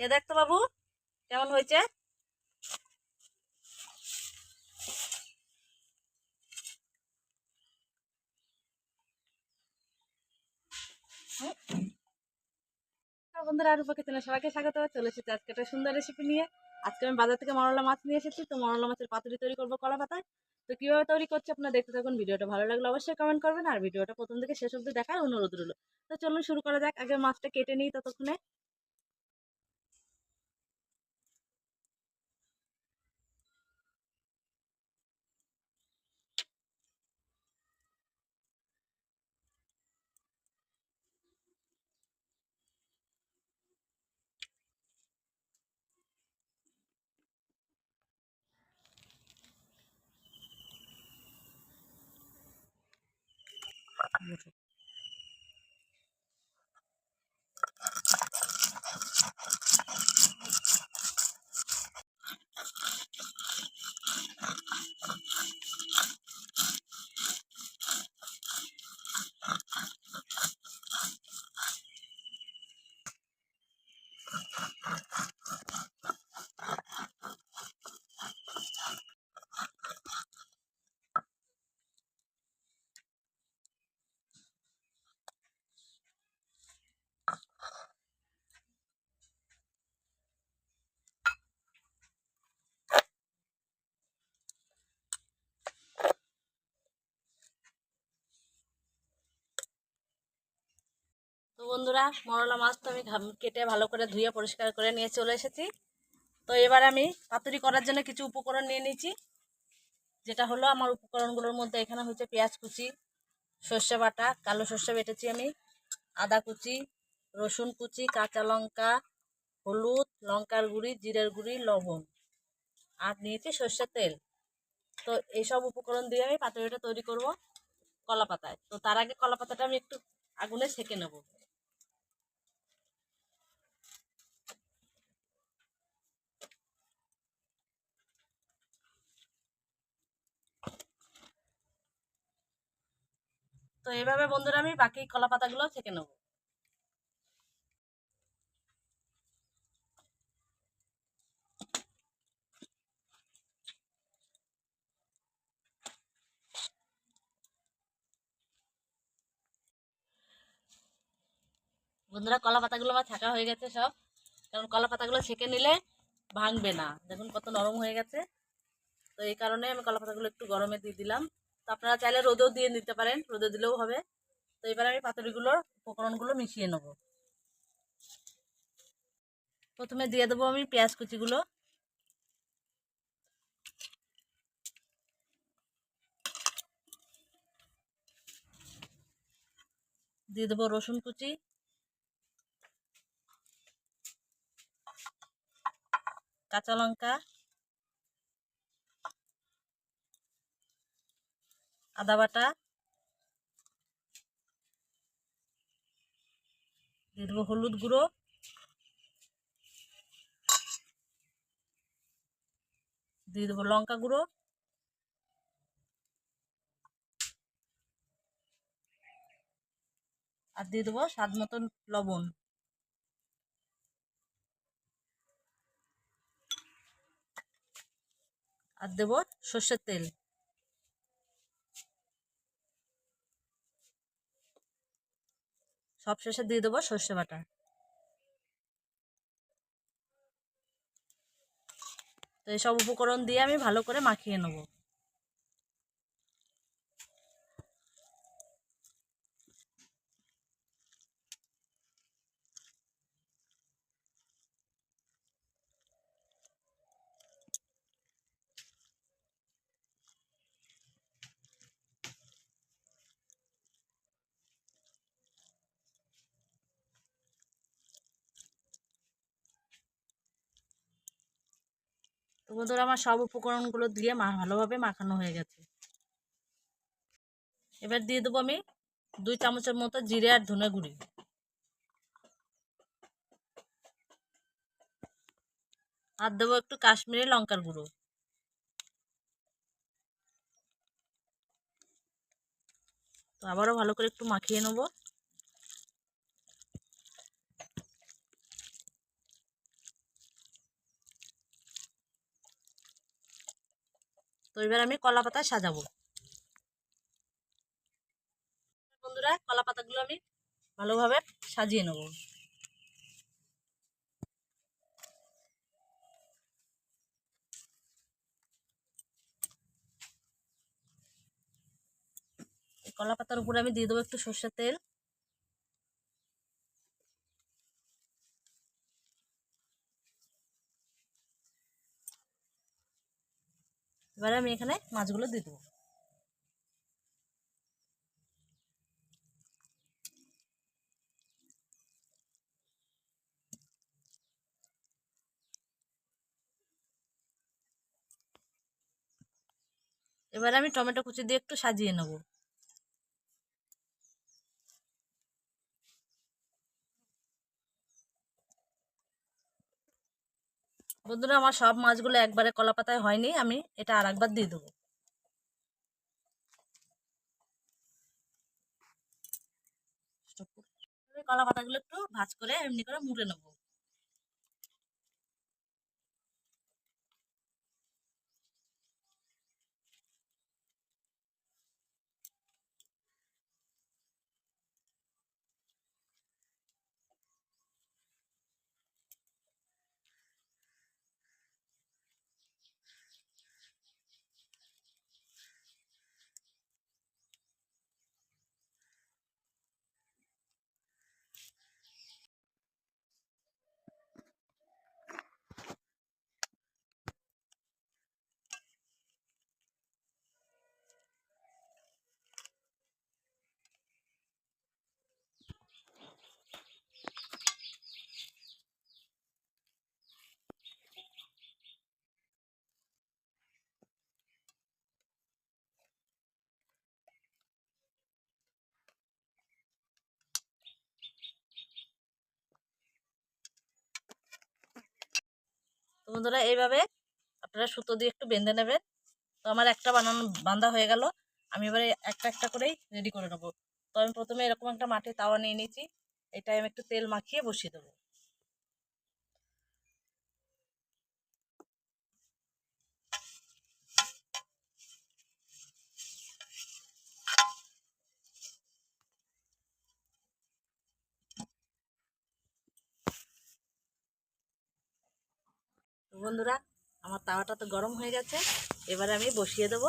কে দেখতো বাবু? কেমন হয়েছে? আর এসেছি আজকে একটা সুন্দর রেসিপি নিয়ে। আজকে আমি বাজার থেকে মরলা মাছ নিয়ে এসেছি। তো মরলা মাছের পাতুরি তৈরি করব পাতায় তো কীভাবে তৈরি ভিডিওটা ভালো লাগলে অবশ্যই কমেন্ট করবেন। আর ভিডিওটা প্রথম থেকে শেষ দেখার অনুরোধ রইল। তো চলুন শুরু করা যাক। আগে মাছটা কেটে নিই ততক্ষণে। তো বন্ধুরা, মরলা মাছ তো আমি কেটে ভালো করে ধুয়ে পরিষ্কার করে নিয়ে চলে এসেছি। তো এবার আমি পাতুরি করার জন্য কিছু উপকরণ নিয়ে নিয়েছি। যেটা হলো আমার উপকরণগুলোর মধ্যে এখানে হচ্ছে পেঁয়াজ কুচি, সর্ষে বাটা, কালো সর্ষে বেটেছি আমি, আদা কুচি, রসুন কুচি, কাঁচা লঙ্কা, হলুদ, লঙ্কার গুঁড়ি, জিরের গুঁড়ি, লবণ আর নিয়েছি সর্ষের তেল। তো এইসব উপকরণ দিয়ে আমি পাতুরিটা তৈরি করব কলা পাতায় তো তার আগে কলা পাতাটা আমি একটু আগুনে সেকে নেব। তো এইভাবে বন্ধুরা আমি বাকি কলা পাতাগুলো ছেঁকে নেব। বন্ধুরা কলা পাতাগুলো আমার ছাকা হয়ে গেছে সব। কারণ কলা পাতাগুলো ছেঁকে নিলে ভাঙবে না। দেখুন কত নরম হয়ে গেছে। তো এই কারণে আমি কলা পাতাগুলো একটু গরমে দিয়ে দিলাম। তো আপনারা চাইলে রোদেও দিয়ে নিতে পারেন, রোদে দিলেও হবে। তো এবার আমি পাতুরিগুলোর উপকরণগুলো মিশিয়ে নেব। প্রথমে দিয়ে দেবো আমি পেঁয়াজ কুচিগুলো। দিয়ে দেবো রসুন কুচি। কাঁচা লঙ্কা। আদা বাটা, দিয়ে দেবো হলুদ গুঁড়ো, দিয়ে দেবো লঙ্কা গুঁড়ো, আর দিয়ে দেবো স্বাদ মতন লবণ। আর দেবো সর্ষের তেল। সব শেষে দিয়ে দেবো সর্ষে বাটা। তো এইসব উপকরণ দিয়ে আমি ভালো করে মাখিয়ে নেব। তো বন্ধুরা আমার সব উপকরণগুলো দিয়ে মা ভালোভাবে মাখানো হয়ে গেছে। এবার দিয়ে দেবো আমি দুই চামচের মতো জিরে আর ধনে গুঁড়ি। আর দেবো একটু কাশ্মীরি লঙ্কার গুঁড়ো। তো আবারও ভালো করে একটু মাখিয়ে নেব। তো এবার আমি কলা পাতা সাজাবো। বন্ধুরা, কলা পাতাগুলো আমি ভালোভাবে সাজিয়ে নেব। কলা পাতার উপরে আমি দিয়ে দেবো একটু সর্ষের তেল। এবারে আমি এখানে মাছগুলো দিয়ে দেবো। এবার আমি টমেটো কুচি দিয়ে একটু সাজিয়ে নেব। বন্ধুরা, আমার সব মাছগুলো একবারে কলা পাতায় হয়নি, আমি এটা আর একবার দিয়ে দেবো। কলা পাতাগুলো একটু ভাজ করে এমনি করে মুড়ে নেব। বন্ধুরা, এইভাবে আপনারা সুতো দিয়ে একটু বেঁধে নেবেন। তো আমার একটা বানানো, বান্ধা হয়ে গেল। আমি এবারে একটা একটা করেই রেডি করে নেব। তো আমি প্রথমে এরকম একটা মাটির তাওয়া নিয়ে নিয়েছি। এটাই আমি একটু তেল মাখিয়ে বসিয়ে দেবো। বন্ধুরা, আমার তাওয়াটা তো গরম হয়ে গেছে। এবারে আমি বসিয়ে দেবো।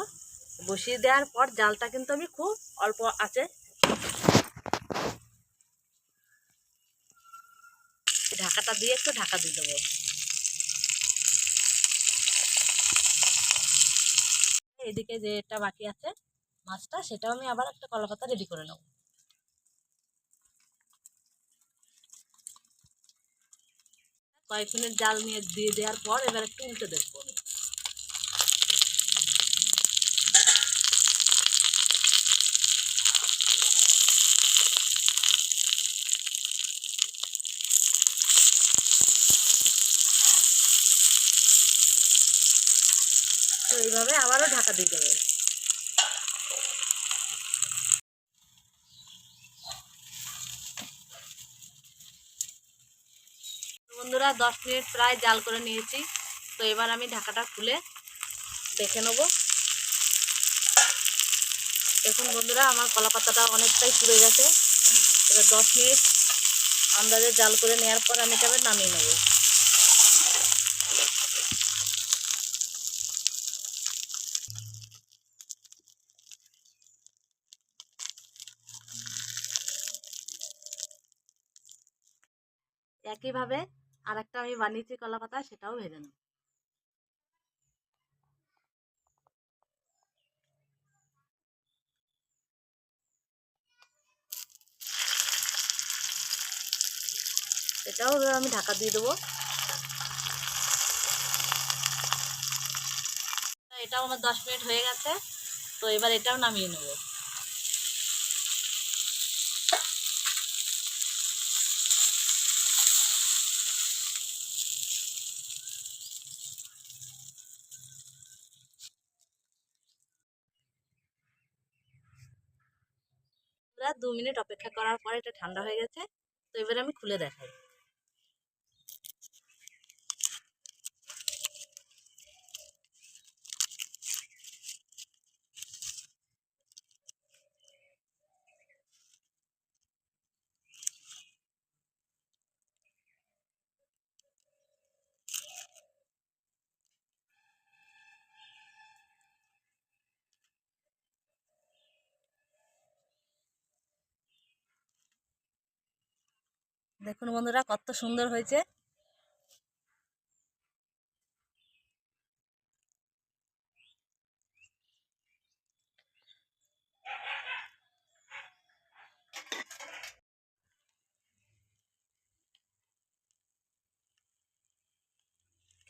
বসিয়ে দেওয়ার পর জালটা কিন্তু আমি খুব অল্প আছে। ঢাকাটা দিয়ে একটু ঢাকা দিয়ে দেবো। এদিকে যেটা বাকি আছে মাছটা, সেটাও আমি আবার একটা কলা পাতা রেডি করে নেব। কয়েক মিনিট জাল নিয়ে দিয়ে দেওয়ার পর এবার একটু উল্টে দেখব। তো এইভাবে আবারও ঢাকা দিয়ে দেবে বন্ধুরা, দশ মিনিট প্রায় জাল করে নিয়েছি। তো এবার আমি ঢাকাটা খুলে দেখে নেব। দেখুন বন্ধুরা, আমার কলা পাতাটা অনেকটাই পুড়ে গেছে। এবার দশ মিনিট আন্দাজে জাল করে নেওয়ার পর আমি এটা নামিয়ে নেব। একইভাবে আর একটা আমি বানিয়েছি কলা পাতা সেটাও ভেজে নেব। এটাও আমি ঢাকা দিয়ে দেবো। এটাও আমার দশ মিনিট হয়ে গেছে, তো এবার এটাও নামিয়ে নেব। দু মিনিট অপেক্ষা করার পর এটা ঠান্ডা হয়ে গেছে তো এবার আমি খুলে দেখাই। দেখুন বন্ধুরা কত সুন্দর হয়েছে।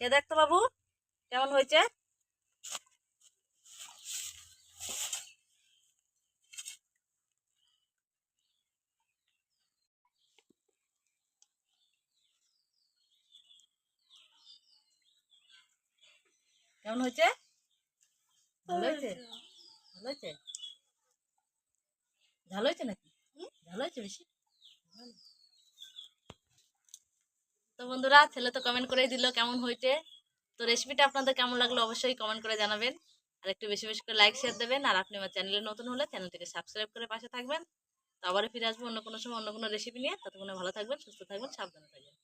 কে দেখতো বাবু? কেমন হয়েছে? কেমন হয়েছে? ভালো হয়েছে? ভালো হয়েছে? ভালো হয়েছে নাকি? ভালো হয়েছে বেশি? তো বন্ধুরা ছেলে তো কমেন্ট করেই দিল কেমন হয়েছে? তো রেসিপিটা আপনাদের কেমন লাগল অবশ্যই কমেন্ট করে জানাবেন। আর একটু বেশি বেশি করে লাইক শেয়ার দেবেন। আর আপনি আমার চ্যানেলে নতুন হলে চ্যানেলটিকে সাবস্ক্রাইব করে পাশে থাকবেন। তো আবারও ফিরে আসব অন্য কোনো সময় অন্য কোনো রেসিপি নিয়ে। ততক্ষণে ভালো থাকবেন সুস্থ থাকবেন সাবধানে থাকবেন।